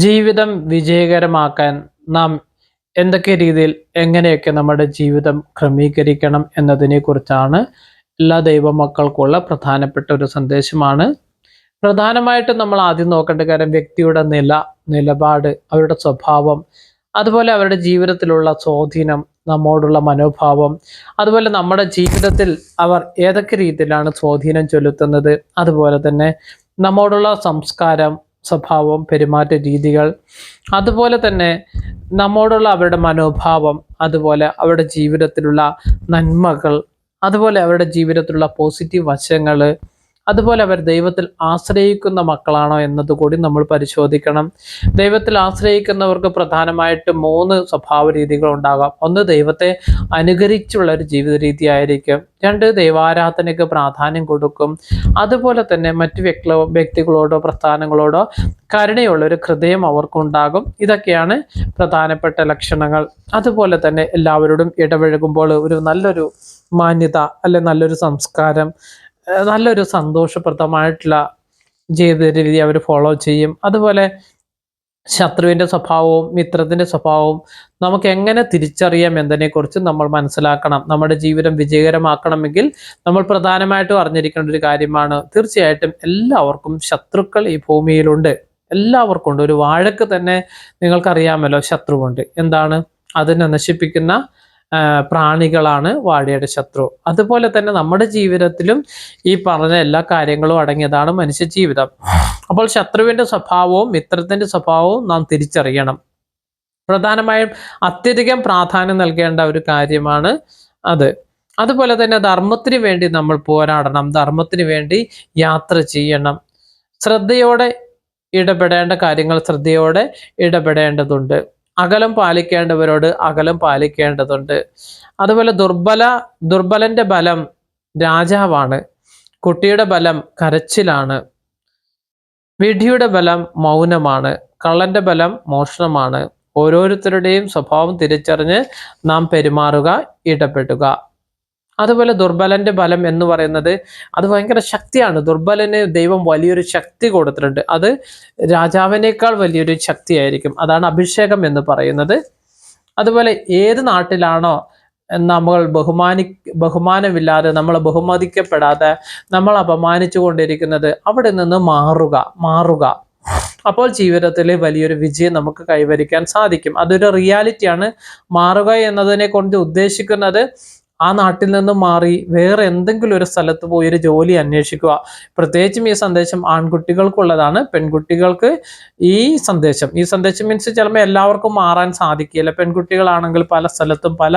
ജീവിതം വിജയകരമാക്കാൻ നാം എന്തൊക്കെ രീതിയിൽ എങ്ങനെയൊക്കെ നമ്മുടെ ജീവിതം ക്രമീകരിക്കണം എന്നതിനെ കുറിച്ചാണ് എല്ലാ ദൈവമക്കൾക്കുള്ള പ്രധാനപ്പെട്ട ഒരു സന്ദേശമാണ്. പ്രധാനമായിട്ടും നമ്മൾ ആദ്യം നോക്കേണ്ട കാര്യം വ്യക്തിയുടെ നില നിലപാട് അവരുടെ സ്വഭാവം അതുപോലെ അവരുടെ ജീവിതത്തിലുള്ള സ്വാധീനം നമ്മോടുള്ള മനോഭാവം അതുപോലെ നമ്മുടെ ജീവിതത്തിൽ അവർ ഏതൊക്കെ രീതിയിലാണ് സ്വാധീനം ചെലുത്തുന്നത് അതുപോലെ തന്നെ നമ്മോടുള്ള സംസ്കാരം സ്വഭാവം പെരുമാറ്റ രീതികൾ അതുപോലെ തന്നെ നമ്മോടുള്ള അവരുടെ മനോഭാവം അതുപോലെ അവരുടെ ജീവിതത്തിലുള്ള നന്മകൾ അതുപോലെ അവരുടെ ജീവിതത്തിലുള്ള പോസിറ്റീവ് വശങ്ങൾ അതുപോലെ അവർ ദൈവത്തിൽ ആശ്രയിക്കുന്ന മക്കളാണോ എന്നതുകൂടി നമ്മൾ പരിശോധിക്കണം. ദൈവത്തിൽ ആശ്രയിക്കുന്നവർക്ക് പ്രധാനമായിട്ട് മൂന്ന് സ്വഭാവ രീതികൾ ഉണ്ടാകാം. ഒന്ന് ദൈവത്തെ അനുകരിച്ചുള്ള ഒരു ജീവിത രീതി ആയിരിക്കും രണ്ട് ദൈവാരാധനയ്ക്ക് പ്രാധാന്യം കൊടുക്കും. അതുപോലെ തന്നെ മറ്റു വ്യക്തി വ്യക്തികളോടോ പ്രസ്ഥാനങ്ങളോടോ കരുണയുള്ള ഒരു ഹൃദയം അവർക്കുണ്ടാകും. ഇതൊക്കെയാണ് പ്രധാനപ്പെട്ട ലക്ഷണങ്ങൾ. അതുപോലെ തന്നെ എല്ലാവരോടും ഇടപഴകുമ്പോൾ ഒരു നല്ലൊരു മാന്യത അല്ലെ നല്ലൊരു സംസ്കാരം നല്ലൊരു സന്തോഷപ്രദമായിട്ടുള്ള ജീവിത രീതി അവർ ഫോളോ ചെയ്യും. അതുപോലെ ശത്രുവിന്റെ സ്വഭാവവും മിത്രത്തിന്റെ സ്വഭാവവും നമുക്ക് എങ്ങനെ തിരിച്ചറിയാം എന്നതിനെക്കുറിച്ച് നമ്മൾ മനസ്സിലാക്കണം. നമ്മുടെ ജീവിതം വിജയകരമാക്കണമെങ്കിൽ നമ്മൾ പ്രധാനമായിട്ടും അറിഞ്ഞിരിക്കേണ്ട ഒരു കാര്യമാണ് തീർച്ചയായിട്ടും എല്ലാവർക്കും ശത്രുക്കൾ ഈ ഭൂമിയിലുണ്ട്. എല്ലാവർക്കും ഉണ്ട് ഒരു വാഴക്ക് തന്നെ നിങ്ങൾക്കറിയാമല്ലോ ശത്രുവുണ്ട്. എന്താണ്? അതിനെ നശിപ്പിക്കുന്ന പ്രാണികളാണ് വാഴയുടെ ശത്രു. അതുപോലെ തന്നെ നമ്മുടെ ജീവിതത്തിലും ഈ പറഞ്ഞ എല്ലാ കാര്യങ്ങളും അടങ്ങിയതാണ് മനുഷ്യ ജീവിതം അപ്പോൾ ശത്രുവിന്റെ സ്വഭാവവും മിത്രത്തിന്റെ സ്വഭാവവും നാം തിരിച്ചറിയണം. പ്രധാനമായും അത്യധികം പ്രാധാന്യം നൽകേണ്ട ഒരു കാര്യമാണ് അത്. അതുപോലെ തന്നെ ധർമ്മത്തിന് വേണ്ടി നമ്മൾ പോരാടണം. ധർമ്മത്തിന് വേണ്ടി യാത്ര ചെയ്യണം. ശ്രദ്ധയോടെ ഇടപെടേണ്ട കാര്യങ്ങൾ ശ്രദ്ധയോടെ ഇടപെടേണ്ടതുണ്ട്. അകലം പാലിക്കേണ്ടവരോട് അകലം പാലിക്കേണ്ടതുണ്ട്. അതുപോലെ ദുർബല ദുർബലന്റെ ബലം രാജാവാണ്. കുട്ടിയുടെ ബലം കരച്ചിലാണ്. വിധിയുടെ ബലം മൗനമാണ്. കള്ളന്റെ ബലം മോഷണമാണ്. ഓരോരുത്തരുടെയും സ്വഭാവം തിരിച്ചറിഞ്ഞ് നാം പെരുമാറുക ഇടപെടുക. അതുപോലെ ദുർബലന്റെ ബലം എന്ന് പറയുന്നത് അത് ഭയങ്കര ശക്തിയാണ്. ദുർബലന് ദൈവം വലിയൊരു ശക്തി കൊടുത്തിട്ടുണ്ട്. അത് രാജാവിനേക്കാൾ വലിയൊരു ശക്തിയായിരിക്കും. അതാണ് അഭിഷേകം എന്ന് പറയുന്നത്. അതുപോലെ ഏത് നാട്ടിലാണോ നമ്മൾ ബഹുമാനി ബഹുമാനമില്ലാതെ നമ്മൾ ബഹുമതിക്കപ്പെടാതെ നമ്മൾ അപമാനിച്ചു കൊണ്ടിരിക്കുന്നത് അവിടെ നിന്ന് മാറുക മാറുക. അപ്പോൾ ജീവിതത്തിൽ വലിയൊരു വിജയം നമുക്ക് കൈവരിക്കാൻ സാധിക്കും. അതൊരു റിയാലിറ്റിയാണ്. മാറുക എന്നതിനെ കൊണ്ട് ഉദ്ദേശിക്കുന്നത് ആ നാട്ടിൽ നിന്ന് മാറി വേറെ എന്തെങ്കിലും ഒരു സ്ഥലത്ത് പോയി ഒരു ജോലി അന്വേഷിക്കുക. പ്രത്യേകിച്ചും ഈ സന്ദേശം ആൺകുട്ടികൾക്കുള്ളതാണ്. പെൺകുട്ടികൾക്ക് ഈ സന്ദേശം ഈ സന്ദേശം മീൻസ് ചിലപ്പോൾ എല്ലാവർക്കും മാറാൻ സാധിക്കില്ല പെൺകുട്ടികളാണെങ്കിൽ പല സ്ഥലത്തും പല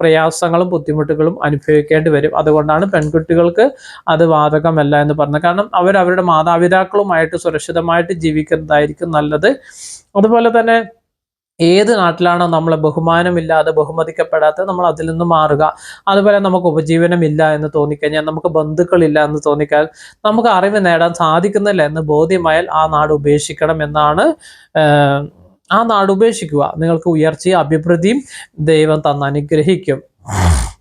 പ്രയാസങ്ങളും ബുദ്ധിമുട്ടുകളും അനുഭവിക്കേണ്ടി വരും. അതുകൊണ്ടാണ് പെൺകുട്ടികൾക്ക് അത് ബാധകമല്ല എന്ന് പറഞ്ഞത്. കാരണം അവർ അവരുടെ മാതാപിതാക്കളുമായിട്ട് സുരക്ഷിതമായിട്ട് ജീവിക്കുന്നതായിരിക്കും നല്ലത്. അതുപോലെ തന്നെ ഏത് നാട്ടിലാണോ നമ്മൾ ബഹുമാനമില്ലാതെ ബഹുമതിക്കപ്പെടാത്തത് നമ്മൾ അതിൽ നിന്ന് മാറുക. അതുപോലെ നമുക്ക് ഉപജീവനമില്ല എന്ന് തോന്നിക്കഴിഞ്ഞാൽ നമുക്ക് ബന്ധുക്കളില്ല എന്ന് തോന്നിക്കാൽ നമുക്ക് അറിവ് നേടാൻ സാധിക്കുന്നില്ല എന്ന് ബോധ്യമായാൽ ആ നാട് ഉപേക്ഷിക്കണം എന്നാണ് ആ നാട് ഉപേക്ഷിക്കുക. നിങ്ങൾക്ക് ഉയർച്ചയും അഭിവൃദ്ധിയും ദൈവം തന്ന് അനുഗ്രഹിക്കും.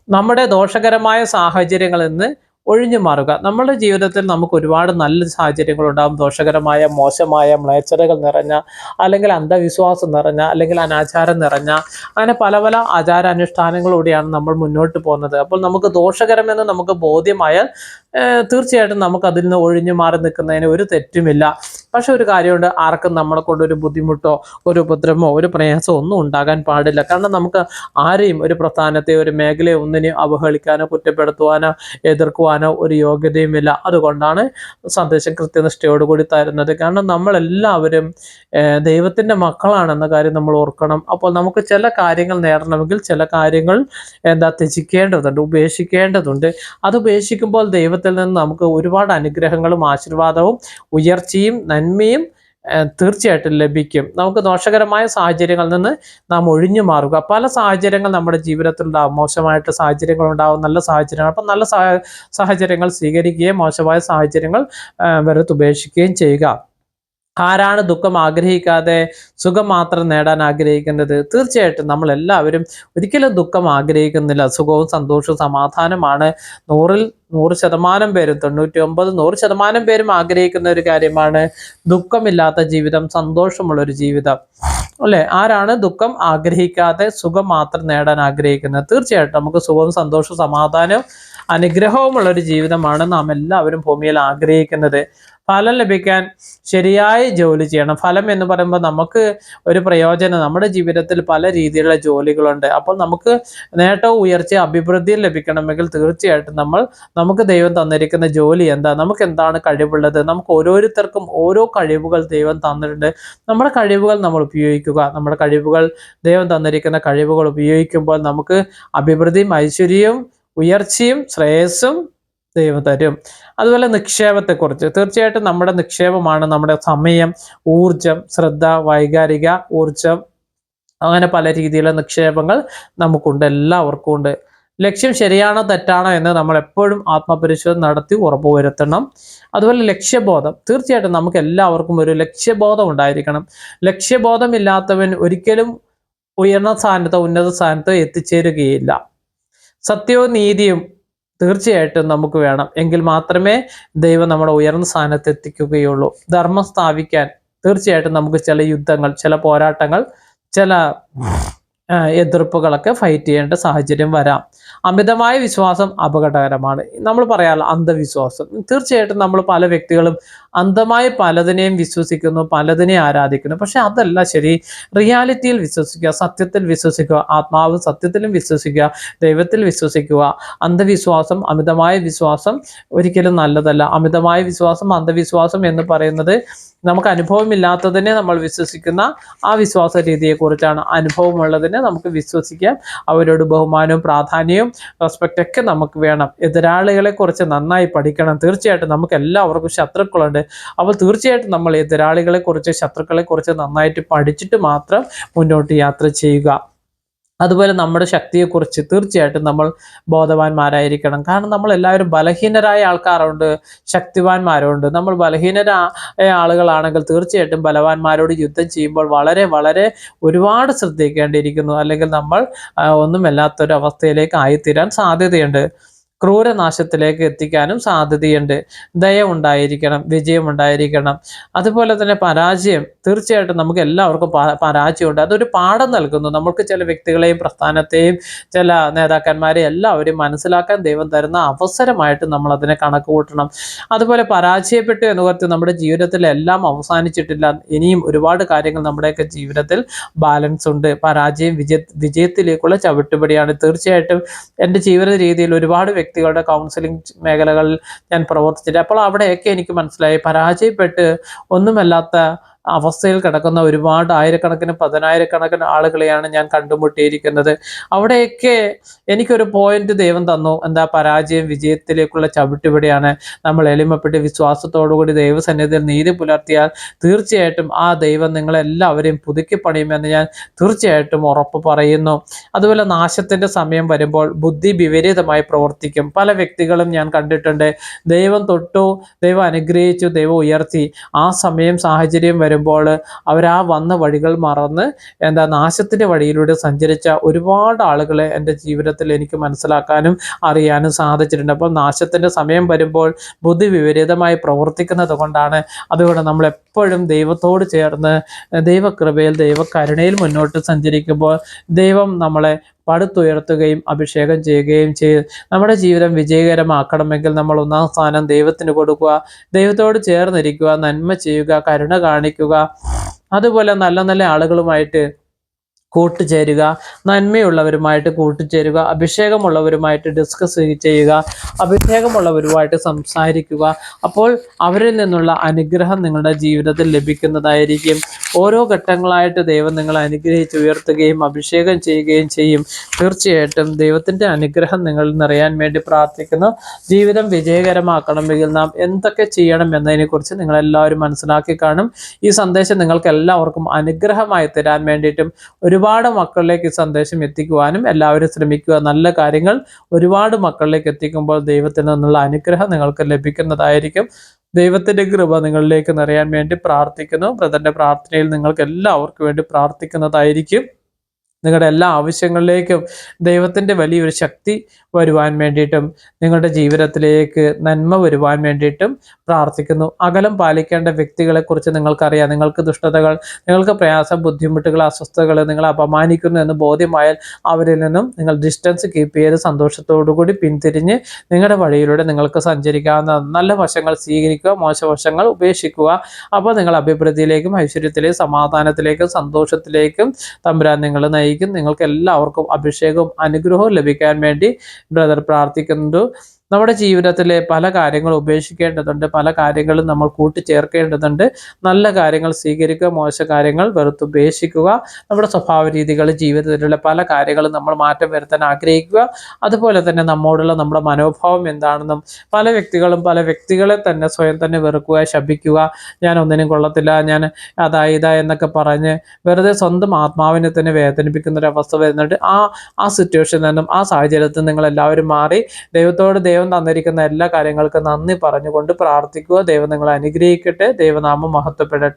നമ്മുടെ ദോഷകരമായ സാഹചര്യങ്ങളിൽ നിന്ന് ഒഴിഞ്ഞു മാറുക. നമ്മുടെ ജീവിതത്തിൽ നമുക്ക് ഒരുപാട് നല്ല സാഹചര്യങ്ങൾ ഉണ്ടാകും ദോഷകരമായ മോശമായ മ്ലേച്ഛതകൾ നിറഞ്ഞ അല്ലെങ്കിൽ അന്ധവിശ്വാസം നിറഞ്ഞ അല്ലെങ്കിൽ അനാചാരം നിറഞ്ഞ അങ്ങനെ പല പല ആചാരാനുഷ്ഠാനങ്ങളൂടെയാണ് നമ്മൾ മുന്നോട്ട് പോകുന്നത്. അപ്പോൾ നമുക്ക് ദോഷകരമെന്ന് നമുക്ക് ബോധ്യമായാൽ തീർച്ചയായിട്ടും നമുക്ക് അതിൽ നിന്ന് ഒഴിഞ്ഞു മാറി നിൽക്കുന്നതിന് ഒരു തെറ്റുമില്ല. പക്ഷെ ഒരു കാര്യമുണ്ട് ആർക്കും നമ്മളെ കൊണ്ട് ഒരു ബുദ്ധിമുട്ടോ ഒരു ഉപദ്രവമോ ഒരു പ്രയാസമോ ഒന്നും ഉണ്ടാകാൻ പാടില്ല. കാരണം നമുക്ക് ആരെയും ഒരു പ്രസ്ഥാനത്തെ ഒരു മേഖലയെ ഒന്നിനെയും അവഹേളിക്കാനോ കുറ്റപ്പെടുത്തുവാനോ എതിർക്കുവാനോ ഒരു യോഗ്യതയുമില്ല. അതുകൊണ്ടാണ് സന്ദേശം കൃത്യനിഷ്ഠയോടുകൂടി തരുന്നത്. കാരണം നമ്മളെല്ലാവരും ദൈവത്തിന്റെ മക്കളാണെന്ന കാര്യം നമ്മൾ ഓർക്കണം. അപ്പോൾ നമുക്ക് ചില കാര്യങ്ങൾ നേടണമെങ്കിൽ ചില കാര്യങ്ങൾ എന്താ ത്യജിക്കേണ്ടതുണ്ട് ഉപേക്ഷിക്കേണ്ടതുണ്ട്. അത് ഉപേക്ഷിക്കുമ്പോൾ ദൈവത്തിൽ നിന്ന് നമുക്ക് ഒരുപാട് അനുഗ്രഹങ്ങളും ആശീർവാദവും ഉയർച്ചയും നന്മയും തീർച്ചയായിട്ടും ലഭിക്കും. നമുക്ക് ദോഷകരമായ സാഹചര്യങ്ങളിൽ നിന്ന് നാം ഒഴിഞ്ഞു മാറുക. പല സാഹചര്യങ്ങൾ നമ്മുടെ ജീവിതത്തിൽ ഉണ്ടാവും മോശമായിട്ട് സാഹചര്യങ്ങൾ ഉണ്ടാവും നല്ല സാഹചര്യങ്ങൾ. അപ്പം നല്ല സാഹചര്യങ്ങൾ സ്വീകരിക്കുകയും മോശമായ സാഹചര്യങ്ങൾ വെറുത്തുപേക്ഷിക്കുകയും ചെയ്യുക. ആരാണ് ദുഃഖം ആഗ്രഹിക്കാതെ സുഖം മാത്രം നേടാൻ ആഗ്രഹിക്കുന്നത് തീർച്ചയായിട്ടും നമ്മൾ എല്ലാവരും ഒരിക്കലും ദുഃഖം ആഗ്രഹിക്കുന്നില്ല. സുഖവും സന്തോഷവും സമാധാനമാണ്. നൂറിൽ നൂറ് ശതമാനം പേരും തൊണ്ണൂറ്റി ഒമ്പത് നൂറ് ശതമാനം പേരും ആഗ്രഹിക്കുന്ന ഒരു കാര്യമാണ് ദുഃഖമില്ലാത്ത ജീവിതം സന്തോഷമുള്ള ഒരു ജീവിതം. അല്ലെ? ആരാണ് ദുഃഖം ആഗ്രഹിക്കാതെ സുഖം മാത്രം നേടാൻ ആഗ്രഹിക്കുന്നത്? തീർച്ചയായിട്ടും നമുക്ക് സുഖവും സന്തോഷവും സമാധാനവും അനുഗ്രഹവുമുള്ള ഒരു ജീവിതമാണ് നാം എല്ലാവരും ഭൂമിയിൽ ആഗ്രഹിക്കുന്നത്. ഫലം ലഭിക്കാൻ ശരിയായ ജോലി ചെയ്യണം. ഫലം എന്ന് പറയുമ്പോൾ നമുക്ക് ഒരു പ്രയോജനം. നമ്മുടെ ജീവിതത്തിൽ പല രീതിയിലുള്ള ജോലികളുണ്ട്. അപ്പോൾ നമുക്ക് നേട്ടവും ഉയർച്ച അഭിവൃദ്ധിയും ലഭിക്കണമെങ്കിൽ തീർച്ചയായിട്ടും നമ്മൾ നമുക്ക് ദൈവം തന്നിരിക്കുന്ന ജോലി എന്താ? നമുക്ക് എന്താണ് കഴിവുള്ളത്? നമുക്ക് ഓരോരുത്തർക്കും ഓരോ കഴിവുകൾ ദൈവം തന്നിട്ടുണ്ട്. നമ്മുടെ കഴിവുകൾ നമ്മൾ ഉപയോഗിക്കുക. നമ്മുടെ കഴിവുകൾ ദൈവം തന്നിരിക്കുന്ന കഴിവുകൾ ഉപയോഗിക്കുമ്പോൾ നമുക്ക് അഭിവൃദ്ധിയും ഐശ്വര്യവും ഉയർച്ചയും ശ്രേയസ്സും ദൈവം തരും. അതുപോലെ നിക്ഷേപത്തെക്കുറിച്ച് തീർച്ചയായിട്ടും നമ്മുടെ നിക്ഷേപമാണ് നമ്മുടെ സമയം ഊർജം ശ്രദ്ധ വൈകാരിക ഊർജം അങ്ങനെ പല രീതിയിലുള്ള നിക്ഷേപങ്ങൾ നമുക്കുണ്ട്. എല്ലാവർക്കും ഉണ്ട്. ലക്ഷ്യം ശരിയാണോ തെറ്റാണോ എന്ന് നമ്മൾ എപ്പോഴും ആത്മപരിശോധന നടത്തി ഉറപ്പുവരുത്തണം അതുപോലെ ലക്ഷ്യബോധം. തീർച്ചയായിട്ടും നമുക്ക് എല്ലാവർക്കും ഒരു ലക്ഷ്യബോധം ഉണ്ടായിരിക്കണം. ലക്ഷ്യബോധം ഇല്ലാത്തവൻ ഒരിക്കലും ഉയർന്ന സ്ഥാനത്തോ ഉന്നത സ്ഥാനത്തോ എത്തിച്ചേരുകയില്ല. സത്യവും നീതിയും തീർച്ചയായിട്ടും നമുക്ക് വേണം. എങ്കിൽ മാത്രമേ ദൈവം നമ്മുടെ ഉയർന്ന സ്ഥാനത്ത് എത്തിക്കുകയുള്ളൂ. ധർമ്മം സ്ഥാപിക്കാൻ തീർച്ചയായിട്ടും നമുക്ക് ചില യുദ്ധങ്ങൾ ചില പോരാട്ടങ്ങൾ ചില എതിർപ്പുകളൊക്കെ ഫൈറ്റ് ചെയ്യേണ്ട സാഹചര്യം വരാം. അമിതമായ വിശ്വാസം അപകടകരമാണ്. നമ്മൾ പറയാമല്ലോ അന്ധവിശ്വാസം. തീർച്ചയായിട്ടും നമ്മൾ പല വ്യക്തികളും അന്ധമായി പലതിനെയും വിശ്വസിക്കുന്നു പലതിനെ ആരാധിക്കുന്നു. പക്ഷെ അതല്ല ശരി. റിയാലിറ്റിയിൽ വിശ്വസിക്കുക സത്യത്തിൽ വിശ്വസിക്കുക ആത്മാവ് സത്യത്തിലും വിശ്വസിക്കുക ദൈവത്തിൽ വിശ്വസിക്കുക. അന്ധവിശ്വാസം അമിതമായ വിശ്വാസം ഒരിക്കലും നല്ലതല്ല. അമിതമായ വിശ്വാസം അന്ധവിശ്വാസം എന്ന് പറയുന്നത് നമുക്ക് അനുഭവമില്ലാത്തതിനെ നമ്മൾ വിശ്വസിക്കുന്ന ആ വിശ്വാസ രീതിയെക്കുറിച്ചാണ്. അനുഭവമുള്ളതിനെ നമുക്ക് വിശ്വസിക്കാം. അവരോട് ബഹുമാനവും പ്രാധാന്യവും റെസ്പെക്റ്റ് ഒക്കെ നമുക്ക് വേണം. എതിരാളികളെക്കുറിച്ച് നന്നായി പഠിക്കണം. തീർച്ചയായിട്ടും നമുക്ക് എല്ലാവർക്കും ശത്രുക്കളുണ്ട്. അപ്പോൾ തീർച്ചയായിട്ടും നമ്മൾ കുറിച്ച് ശത്രുക്കളെ കുറിച്ച് നന്നായിട്ട് പഠിച്ചിട്ട് മാത്രം മുന്നോട്ട് യാത്ര ചെയ്യുക. അതുപോലെ നമ്മുടെ ശക്തിയെക്കുറിച്ച് തീർച്ചയായിട്ടും നമ്മൾ ബോധവാന്മാരായിരിക്കണം. കാരണം നമ്മൾ എല്ലാവരും ബലഹീനരായ ആൾക്കാരുണ്ട് ശക്തിവാന്മാരുണ്ട്. നമ്മൾ ബലഹീനരായ ആളുകളാണെങ്കിൽ തീർച്ചയായിട്ടും ബലവാന്മാരോട് യുദ്ധം ചെയ്യുമ്പോൾ വളരെ വളരെ ഒരുപാട് ശ്രദ്ധിക്കേണ്ടിയിരിക്കുന്നു. അല്ലെങ്കിൽ നമ്മൾ ഒന്നുമല്ലാത്തൊരവസ്ഥയിലേക്ക് ആയിത്തീരാൻ സാധ്യതയുണ്ട്. ക്രൂരനാശത്തിലേക്ക് എത്തിക്കാനും സാധ്യതയുണ്ട്. ദയ ഉണ്ടായിരിക്കണം വിജയം ഉണ്ടായിരിക്കണം. അതുപോലെ തന്നെ പരാജയം തീർച്ചയായിട്ടും നമുക്ക് എല്ലാവർക്കും പരാജയമുണ്ട്. അതൊരു പാഠം നൽകുന്നു. നമുക്ക് ചില വ്യക്തികളെയും പ്രസ്ഥാനത്തെയും ചില നേതാക്കന്മാരെയും എല്ലാവരെയും മനസ്സിലാക്കാൻ ദൈവം തരുന്ന അവസരമായിട്ട് നമ്മൾ അതിനെ കണക്ക് കൂട്ടണം അതുപോലെ പരാജയപ്പെട്ടു എന്ന് പറഞ്ഞ് നമ്മുടെ ജീവിതത്തിൽ എല്ലാം അവസാനിച്ചിട്ടില്ല. ഇനിയും ഒരുപാട് കാര്യങ്ങൾ നമ്മുടെയൊക്കെ ജീവിതത്തിൽ ബാലൻസ് ഉണ്ട്. പരാജയം വിജയ വിജയത്തിലേക്കുള്ള ചവിട്ടുപടിയാണ്. തീർച്ചയായിട്ടും എന്റെ ജീവിത രീതിയിൽ ഒരുപാട് വ്യക്തികളുടെ കൗൺസിലിംഗ് മേഖലകളിൽ ഞാൻ പ്രവർത്തിച്ചിട്ട് അപ്പോൾ അവിടെയൊക്കെ എനിക്ക് മനസ്സിലായി. പരാജയപ്പെട്ട് ഒന്നുമല്ലാത്ത അവസ്ഥയിൽ കിടക്കുന്ന ഒരുപാട് ആയിരക്കണക്കിന് പതിനായിരക്കണക്കിന് ആളുകളെയാണ് ഞാൻ കണ്ടുമുട്ടിയിരിക്കുന്നത്. അവിടെയൊക്കെ എനിക്കൊരു പോയിന്റ് ദൈവം തന്നു. എന്താ പരാജയം വിജയത്തിലേക്കുള്ള ചവിട്ടുപടിയാണ്. നമ്മൾ എളിമപ്പെട്ട് വിശ്വാസത്തോടുകൂടി ദൈവസന്നിധിയിൽ നീതി പുലർത്തിയാൽ തീർച്ചയായിട്ടും ആ ദൈവം നിങ്ങളെല്ലാവരെയും പുതുക്കി പണിയുമെന്ന് ഞാൻ തീർച്ചയായിട്ടും ഉറപ്പ് പറയുന്നു. അതുപോലെ നാശത്തിന്റെ സമയം വരുമ്പോൾ ബുദ്ധി വിപരീതമായി പ്രവർത്തിക്കും. പല വ്യക്തികളും ഞാൻ കണ്ടിട്ടുണ്ട്. ദൈവം തൊട്ടു ദൈവം അനുഗ്രഹിച്ചു ദൈവം ഉയർത്തി. ആ സമയം സാഹചര്യം വരും വരുമ്പോൾ അവർ ആ വന്ന വഴികൾ മറന്ന് എന്താ നാശത്തിന്റെ വഴിയിലൂടെ സഞ്ചരിച്ച ഒരുപാട് ആളുകളെ എന്റെ ജീവിതത്തിൽ എനിക്ക് മനസ്സിലാക്കാനും അറിയാനും സാധിച്ചിട്ടുണ്ട്. അപ്പോൾ നാശത്തിന്റെ സമയം വരുമ്പോൾ ബുദ്ധി വിപരീതമായി പ്രവർത്തിക്കുന്നത് കൊണ്ടാണ് അതുകൊണ്ട് നമ്മൾ എപ്പോഴും ദൈവത്തോട് ചേർന്ന് ദൈവകൃപയിൽ ദൈവകരുണയിൽ മുന്നോട്ട് സഞ്ചരിക്കുമ്പോൾ ദൈവം നമ്മളെ പടുത്തുയർത്തുകയും അഭിഷേകം ചെയ്യുകയും ചെയ്ത്. നമ്മുടെ ജീവിതം വിജയകരമാക്കണമെങ്കിൽ നമ്മൾ ഒന്നാം സ്ഥാനം ദൈവത്തിന് കൊടുക്കുക ദൈവത്തോട് ചേർന്നിരിക്കുക നന്മ ചെയ്യുക കരുണ കാണിക്കുക. അതുപോലെ നല്ല നല്ല ആളുകളുമായിട്ട് കൂട്ടുചേരുക നന്മയുള്ളവരുമായിട്ട് കൂട്ടുചേരുക അഭിഷേകമുള്ളവരുമായിട്ട് ഡിസ്കസ് ചെയ്യുക അഭിഷേകമുള്ളവരുമായിട്ട് സംസാരിക്കുക. അപ്പോൾ അവരിൽ നിന്നുള്ള അനുഗ്രഹം നിങ്ങളുടെ ജീവിതത്തിൽ ലഭിക്കുന്നതായിരിക്കും. ഓരോ ഘട്ടങ്ങളായിട്ട് ദൈവം നിങ്ങളെ അനുഗ്രഹിച്ച് ഉയർത്തുകയും അഭിഷേകം ചെയ്യുകയും ചെയ്യും. തീർച്ചയായിട്ടും ദൈവത്തിന്റെ അനുഗ്രഹം നിങ്ങളിൽ നിറയാൻ വേണ്ടി പ്രാർത്ഥിക്കുന്നു. ജീവിതം വിജയകരമാക്കണമെങ്കിൽ നാം എന്തൊക്കെ ചെയ്യണം എന്നതിനെക്കുറിച്ച് നിങ്ങളെല്ലാവരും മനസ്സിലാക്കി കാണും. ഈ സന്ദേശം നിങ്ങൾക്ക് എല്ലാവർക്കും അനുഗ്രഹമായി തരാൻ വേണ്ടിയിട്ടും ഒരുപാട് ഒരുപാട് മക്കളിലേക്ക് സന്ദേശം എത്തിക്കുവാനും എല്ലാവരും ശ്രമിക്കുക. നല്ല കാര്യങ്ങൾ ഒരുപാട് മക്കളിലേക്ക് എത്തിക്കുമ്പോൾ ദൈവത്തിൽ നിന്നുള്ള അനുഗ്രഹം നിങ്ങൾക്ക് ലഭിക്കുന്നതായിരിക്കും. ദൈവത്തിന്റെ കൃപ നിങ്ങളിലേക്ക് നിറയാൻ വേണ്ടി പ്രാർത്ഥിക്കുന്നു. ബ്രദറിന്റെ പ്രാർത്ഥനയിൽ നിങ്ങൾക്ക് എല്ലാവർക്കും വേണ്ടി പ്രാർത്ഥിക്കുന്നതായിരിക്കും. നിങ്ങളുടെ എല്ലാ ആവശ്യങ്ങളിലേക്കും ദൈവത്തിന്റെ വലിയൊരു ശക്തി വരുവാൻ വേണ്ടിയിട്ടും നിങ്ങളുടെ ജീവിതത്തിലേക്ക് നന്മ വരുവാൻ വേണ്ടിയിട്ടും പ്രാർത്ഥിക്കുന്നു. അകലം പാലിക്കേണ്ട വ്യക്തികളെക്കുറിച്ച് നിങ്ങൾക്കറിയാം. നിങ്ങൾക്ക് ദുഷ്ടതകൾ നിങ്ങൾക്ക് പ്രയാസം ബുദ്ധിമുട്ടുകൾ അസ്വസ്ഥതകൾ നിങ്ങളെ അപമാനിക്കുന്നു എന്ന് ബോധ്യമായാൽ അവരിൽ നിന്നും നിങ്ങൾ ഡിസ്റ്റൻസ് കീപ്പ് ചെയ്ത് സന്തോഷത്തോടുകൂടി പിന്തിരിഞ്ഞ് നിങ്ങളുടെ വഴിയിലൂടെ നിങ്ങൾക്ക് സഞ്ചരിക്കാവുന്ന നല്ല വശങ്ങൾ സ്വീകരിക്കുക മോശവശങ്ങൾ ഉപേക്ഷിക്കുക. അപ്പോൾ നിങ്ങൾ അഭിവൃദ്ധിയിലേക്കും ഐശ്വര്യത്തിലേക്കും സമാധാനത്തിലേക്കും സന്തോഷത്തിലേക്കും തമ്പുരാൻ നിങ്ങൾ നയിക്കും നിങ്ങൾക്ക് എല്ലാവർക്കും അഭിഷേകവും അനുഗ്രഹവും ലഭിക്കാൻ വേണ്ടി ബ്രദർ പ്രാർത്ഥിക്കുന്നുണ്ട്. നമ്മുടെ ജീവിതത്തിലെ പല കാര്യങ്ങളും ഉപേക്ഷിക്കേണ്ടതുണ്ട് പല കാര്യങ്ങളും നമ്മൾ കൂട്ടിച്ചേർക്കേണ്ടതുണ്ട്. നല്ല കാര്യങ്ങൾ സ്വീകരിക്കുക മോശ കാര്യങ്ങൾ വെറുത്തുപേക്ഷിക്കുക നമ്മുടെ സ്വഭാവ രീതികൾ ജീവിതത്തിലുള്ള പല കാര്യങ്ങളും നമ്മൾ മാറ്റം വരുത്താൻ ആഗ്രഹിക്കുക. അതുപോലെ തന്നെ നമ്മോടുള്ള നമ്മുടെ മനോഭാവം എന്താണെന്നും പല വ്യക്തികളും പല വ്യക്തികളെ തന്നെ സ്വയം തന്നെ വെറുക്കുക ശപിക്കുക. ഞാൻ ഒന്നിനും കൊള്ളത്തില്ല ഞാൻ അതാ എന്നൊക്കെ പറഞ്ഞ് വെറുതെ സ്വന്തം ആത്മാവിനെ തന്നെ വേദനിപ്പിക്കുന്ന ഒരു അവസ്ഥ വരുന്നുണ്ട്. ആ ആ സിറ്റുവേഷനിൽ നിന്നും ആ സാഹചര്യത്തിൽ നിങ്ങൾ എല്ലാവരും മാറി ദൈവത്തോട് ദൈവം തന്നിരിക്കുന്ന എല്ലാ കാര്യങ്ങൾക്കും നന്ദി പറഞ്ഞുകൊണ്ട് പ്രാർത്ഥിക്കുക. ദൈവം നിങ്ങളെ അനുഗ്രഹിക്കട്ടെ. ദൈവനാമം മഹത്വപ്പെടട്ടെ.